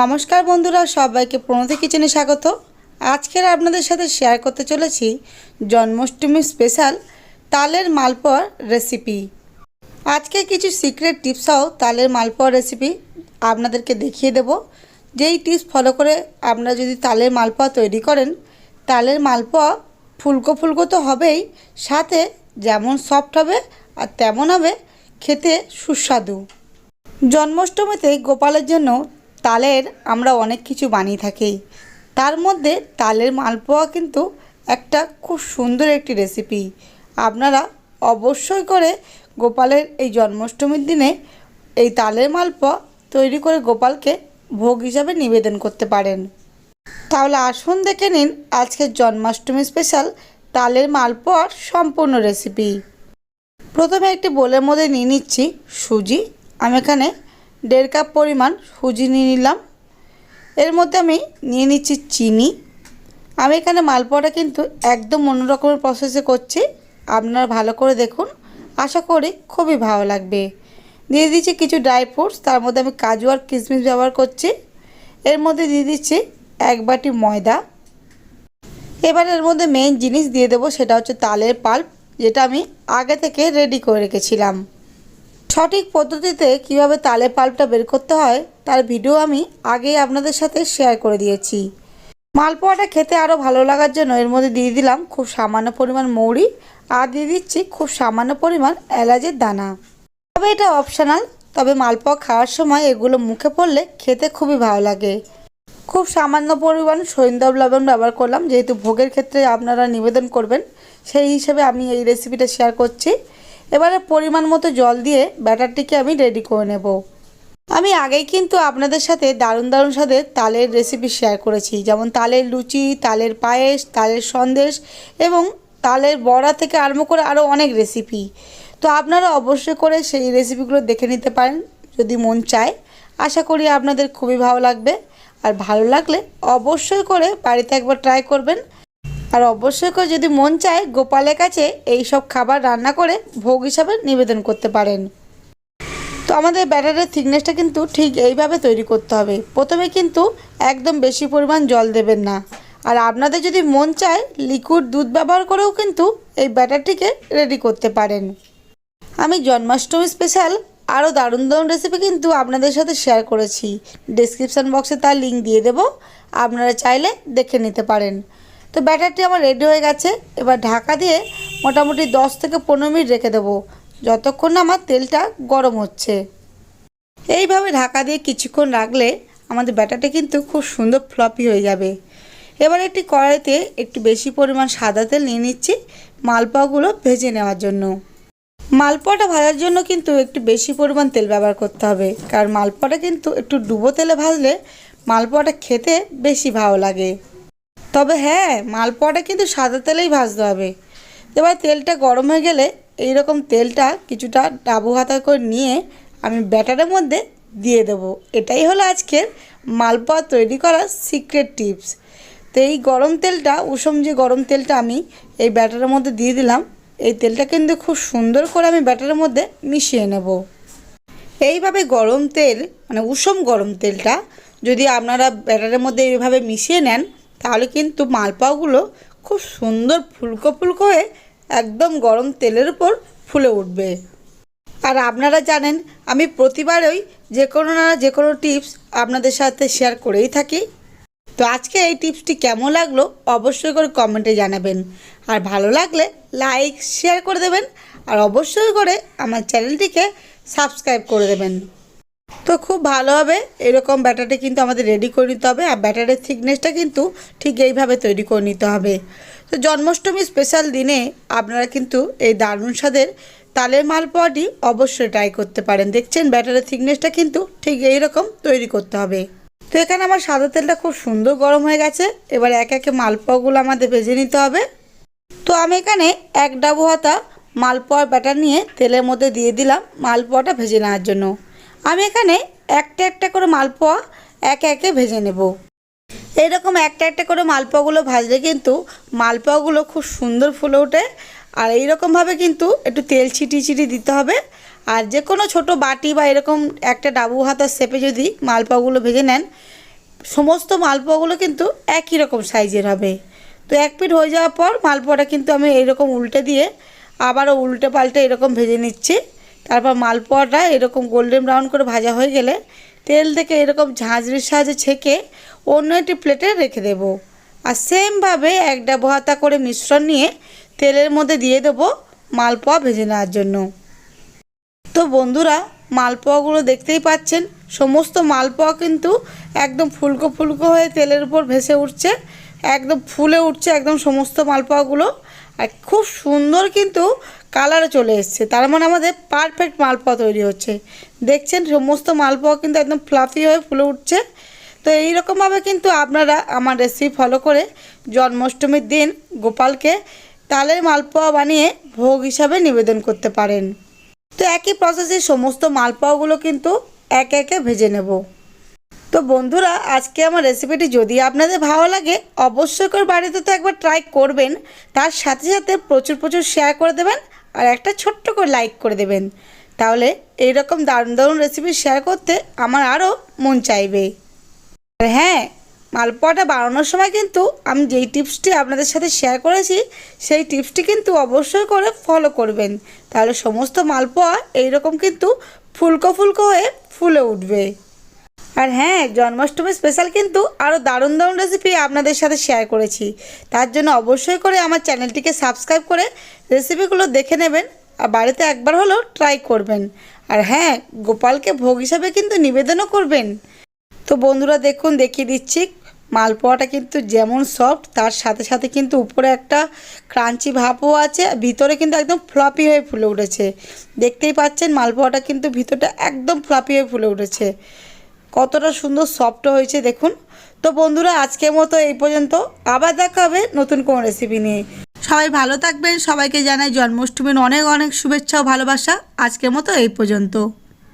নমস্কার বন্ধুরা, সবাইকে প্রণতি কিচেনে স্বাগত। আজকের আপনাদের সাথে শেয়ার করতে চলেছি জন্মাষ্টমী স্পেশাল তালের মালপোয়ার রেসিপি আজকে কিছু সিক্রেট টিপসও তালের মালপোয়ার রেসিপি আপনাদেরকে দেখিয়ে দেব। যেই টিপস ফলো করে আপনারা যদি তালের মালপোয়া তৈরি করেন, তালের মালপোয়া ফুলকো ফুলকো তো হবেই, সাথে যেমন সফট হবে আর তেমন হবে, খেতে সুস্বাদু। জন্মাষ্টমীতে গোপালের জন্য তালের আমরা অনেক কিছু বানিয়ে থাকি। তার মধ্যে তালের মালপোয়া কিন্তু একটা খুব সুন্দর একটি রেসিপি আপনারা অবশ্যই করে গোপালের এই জন্মাষ্টমীর দিনে এই তালের মালপোয়া তৈরি করে গোপালকে ভোগ হিসাবে নিবেদন করতে পারেন। তাহলে আসুন দেখে নিন আজকের জন্মাষ্টমী স্পেশাল তালের মালপোয়ার সম্পূর্ণ রেসিপি প্রথমে একটি বোলের মধ্যে নিয়ে নিচ্ছি সুজি। আমি এখানে দেড় কাপ পরিমাণ সুজি নিয়ে নিলাম। এর মধ্যে আমি নিয়ে নিচ্ছি চিনি। আমি এখানে মালপোয়াটা কিন্তু একদম অন্য রকমের প্রসেসে করছি। আপনারা ভালো করে দেখুন। আশা করি খুবই ভালো লাগবে। দিয়ে দিচ্ছি কিছু ড্রাই ফ্রুটস তার মধ্যে আমি কাজু আর কিশমিশ ব্যবহার করছি। এর মধ্যে দিয়ে দিচ্ছি এক বাটি ময়দা। এবার এর মধ্যে মেইন জিনিস দিয়ে দেবো, সেটা হচ্ছে তালের পাল্প যেটা আমি আগে থেকে রেডি করে রেখেছিলাম। সঠিক পদ্ধতিতে কীভাবে তালে পাল্পটা বের করতে হয়, তার ভিডিও আমি আগেই আপনাদের সাথে শেয়ার করে দিয়েছি। মালপোয়াটা খেতে আরও ভালো লাগার জন্য এর মধ্যে দিয়ে দিলাম খুব সামান্য পরিমাণ মৌরি আর দিয়ে দিচ্ছি খুব সামান্য পরিমাণ এলাচের দানা। তবে এটা অপশনাল তবে মালপোয়া খাওয়ার সময় এগুলো মুখে পড়লে খেতে খুবই ভালো লাগে। খুব সামান্য পরিমাণ সৈন্দব লবণ ব্যবহার করলাম, যেহেতু ভোগের ক্ষেত্রে আপনারা নিবেদন করবেন, সেই হিসেবে আমি এই রেসিপিটা শেয়ার করছি। এবারে পরিমাণ মতো জল দিয়ে ব্যাটারটিকে আমি রেডি করে নেব। আমি আগেই কিন্তু আপনাদের সাথে দারুণ দারুণ সাথে তালের রেসিপি শেয়ার করেছি। যেমন তালের লুচি, তালের পায়েস, তালের সন্দেশ এবং তালের বড়া থেকে আরম্ভ করে আরও অনেক রেসিপি তো আপনারা অবশ্যই করে সেই রেসিপিগুলো দেখে নিতে পারেন যদি মন চায়। আশা করি আপনাদের খুবই ভালো লাগবে। আর ভালো লাগলে অবশ্যই করে বাড়িতে একবার ট্রাই করবেন। আর অবশ্যই যদি মন চায় গোপালের কাছে এই সব খাবার রান্না করে ভোগ হিসাবে নিবেদন করতে পারেন। তো আমাদের ব্যাটারের থিকনেসটা কিন্তু ঠিক এইভাবে তৈরি করতে হবে। প্রথমে কিন্তু একদম বেশি পরিমাণ জল দেবেন না। আর আপনাদের যদি মন চায় লিকুইড দুধ ব্যবহার করেও কিন্তু এই ব্যাটারটিকে রেডি করতে পারেন। আমি জন্মাষ্টমী স্পেশাল আরও দারুণ দারুণ রেসিপি কিন্তু আপনাদের সাথে শেয়ার করেছি। ডিসক্রিপশান বক্সে তার লিঙ্ক দিয়ে দেবো। আপনারা চাইলে দেখে নিতে পারেন। তো ব্যাটারটি আমার রেডি হয়ে গেছে। এবার ঢাকা দিয়ে মোটামুটি দশ থেকে পনেরো মিনিট রেখে দেবো। যতক্ষণ না আমার তেলটা গরম হচ্ছে। এইভাবে ঢাকা দিয়ে কিছুক্ষণ রাখলে আমাদের ব্যাটারটা কিন্তু খুব সুন্দর ফ্লপি হয়ে যাবে। এবার একটি কড়াইতে একটু বেশি পরিমাণ সাদা তেল নিয়ে নিচ্ছি মালপোয়াগুলো ভেজে নেওয়ার জন্য। মালপোয়াটা ভাজার জন্য কিন্তু একটু বেশি পরিমাণ তেল ব্যবহার করতে হবে, কারণ মালপোয়াটা কিন্তু একটু ডুবো তেলে ভাজলে মালপোয়াটা খেতে বেশি ভালো লাগে। তবে হ্যাঁ মালপোয়াটা কিন্তু সাদা তেলেই ভাজতে হবে। এবার তেলটা গরম হয়ে গেলে এই রকম তেলটা কিছুটা ডাবু হাতা করে নিয়ে আমি ব্যাটারের মধ্যে দিয়ে দেবো। এটাই হলো আজকের মালপোয়া তৈরি করার সিক্রেট টিপস তো এই গরম তেলটা, উষম যে গরম তেলটা আমি এই ব্যাটারের মধ্যে দিয়ে দিলাম, এই তেলটা কিন্তু খুব সুন্দর করে আমি ব্যাটারের মধ্যে মিশিয়ে নেব। এইভাবে গরম তেল মানে উষম গরম তেলটা যদি আপনারা ব্যাটারের মধ্যে এইভাবে মিশিয়ে নেন তাহলে কিন্তু মালপাওগুলো খুব সুন্দর ফুলকো ফুলকো হয়ে একদম গরম তেলের উপর ফুলে উঠবে। আর আপনারা জানেন, আমি প্রতিবারই যে কোনো না যে কোনো টিপস আপনাদের সাথে শেয়ার করেই থাকি। তো আজকে এই টিপসটি কেমন লাগল অবশ্যই করে কমেন্টে জানাবেন। আর ভালো লাগলে লাইক, শেয়ার করে দেবেন। আর অবশ্যই করে আমার চ্যানেলটিকে সাবস্ক্রাইব করে দেবেন। তো খুব ভালো হবে। এরকম ব্যাটারটি কিন্তু আমাদের রেডি করে নিতে হবে আর ব্যাটারের থিকনেসটা কিন্তু ঠিক এইভাবে তৈরি করে নিতে হবে। তো জন্মাষ্টমী স্পেশাল দিনে আপনারা কিন্তু এই দারুণ স্বাদের তালের মালপোয়াটি অবশ্যই ট্রাই করতে পারেন। দেখছেন ব্যাটারের থিকনেসটা কিন্তু ঠিক এই রকম তৈরি করতে হবে। তো এখানে আমার সাদা তেলটা খুব সুন্দর গরম হয়ে গেছে। এবার এক একে মালপোয়াগুলো আমাদের ভেজে নিতে হবে। তো আমি এখানে এক ডাবু হাতা মালপোয়ার ব্যাটার নিয়ে তেলের মধ্যে দিয়ে দিলাম মালপোয়াটা ভেজে নেওয়ার জন্য। আমি এখানে একটা একটা করে মালপোয়া একে একে ভেজে নেব। এইরকম একটা একটা করে মালপোয়াগুলো ভাজলে কিন্তু মালপোয়াগুলো খুব সুন্দর ফুলে ওঠে আর এইরকমভাবে কিন্তু একটু তেল ছিটিয়ে ছিটিয়ে দিতে হবে। আর যে কোনো ছোট বাটি বা এরকম একটা ডাবু হাতার শেপে যদি মালপোয়াগুলো ভেজে নেন, সমস্ত মালপোয়াগুলো কিন্তু একই রকম সাইজের হবে। তো এক পিঠ হয়ে যাওয়ার পর মালপোয়াটা কিন্তু আমি এইরকম উল্টে দিয়ে আবারও উল্টে পাল্টে এরকম ভেজে নিচ্ছি। তারপর মালপোয়াটা এরকম গোল্ডেন ব্রাউন করে ভাজা হয়ে গেলে তেল থেকে এরকম ঝাঁঝরির সাহায্যে ছেঁকে অন্য একটি প্লেটে রেখে দেবো। আর সেমভাবে এক ডাবো হাতা করে মিশ্রণ নিয়ে তেলের মধ্যে দিয়ে দেবো মালপোয়া ভেজে নেওয়ার জন্য। তো বন্ধুরা, মালপোয়াগুলো দেখতেই পাচ্ছেন, সমস্ত মালপোয়া কিন্তু একদম ফুলকো ফুলকো হয়ে তেলের উপর ভেসে উঠছে, একদম ফুলে উঠছে একদম সমস্ত মালপোয়াগুলো। আর খুব সুন্দর কিন্তু কালারে চলে এসছে। তার মানে আমাদের পারফেক্ট মালপোয়া তৈরি হচ্ছে। দেখছেন, সমস্ত মালপোয়া কিন্তু একদম ফ্লাফি হয়ে ফুলে উঠছে। তো এইরকমভাবে কিন্তু আপনারা আমার রেসিপি ফলো করে জন্মাষ্টমীর দিন গোপালকে তালের মালপোয়া বানিয়ে ভোগ হিসাবে নিবেদন করতে পারেন। তো একই প্রসেসে সমস্ত মালপোয়াগুলো কিন্তু একে একে ভেজে নেব। তো বন্ধুরা, আজকে আমার রেসিপিটি যদি আপনাদের ভালো লাগে, অবশ্যই করে বাড়িতে তো একবার ট্রাই করবেন। তার সাথে সাথে প্রচুর প্রচুর শেয়ার করে দেবেন আর একটা ছোট্ট করে লাইক করে দেবেন। তাহলে এইরকম দারুণ দারুণ রেসিপি শেয়ার করতে আমার আরও মন চাইবে। হ্যাঁ মালপোয়াটা বানানোর সময় কিন্তু আমি যেই টিপসটি আপনাদের সাথে শেয়ার করেছি, সেই টিপসটি কিন্তু অবশ্যই করে ফলো করবেন। তাহলে সমস্ত মালপোয়া এইরকম কিন্তু ফুলকো ফুলকো হয়ে ফুলে উঠবে। আর হ্যাঁ জন্মাষ্টমী স্পেশাল কিন্তু আরও দারুণ দারুণ রেসিপি আপনাদের সাথে শেয়ার করেছি। তার জন্য অবশ্যই করে আমার চ্যানেলটিকে সাবস্ক্রাইব করে রেসিপিগুলো দেখে নেবেন আর বাড়িতে একবার হলেও ট্রাই করবেন। আর হ্যাঁ গোপালকে ভোগ হিসাবে কিন্তু নিবেদনও করবেন। তো বন্ধুরা দেখুন, দেখিয়ে দিচ্ছি, মালপোয়াটা কিন্তু যেমন সফট তার সাথে সাথে কিন্তু উপরে একটা ক্রাঞ্চি ভাবও আছে ভিতরে কিন্তু একদম ফ্লপি হয়ে ফুলে উঠেছে। দেখতেই পাচ্ছেন, মালপোয়াটা কিন্তু ভিতরটা একদম ফ্লপি হয়ে ফুলে উঠেছে। কতটা সুন্দর সফট হয়েছে দেখুন। তো বন্ধুরা, আজকের মতো এই পর্যন্ত। আবার দেখা হবে নতুন কোনো রেসিপি নিয়ে। সবাই ভালো থাকবেন। সবাইকে জানাই জন্মাষ্টমীর অনেক অনেক শুভেচ্ছা ও ভালোবাসা। আজকের মতো এই পর্যন্ত।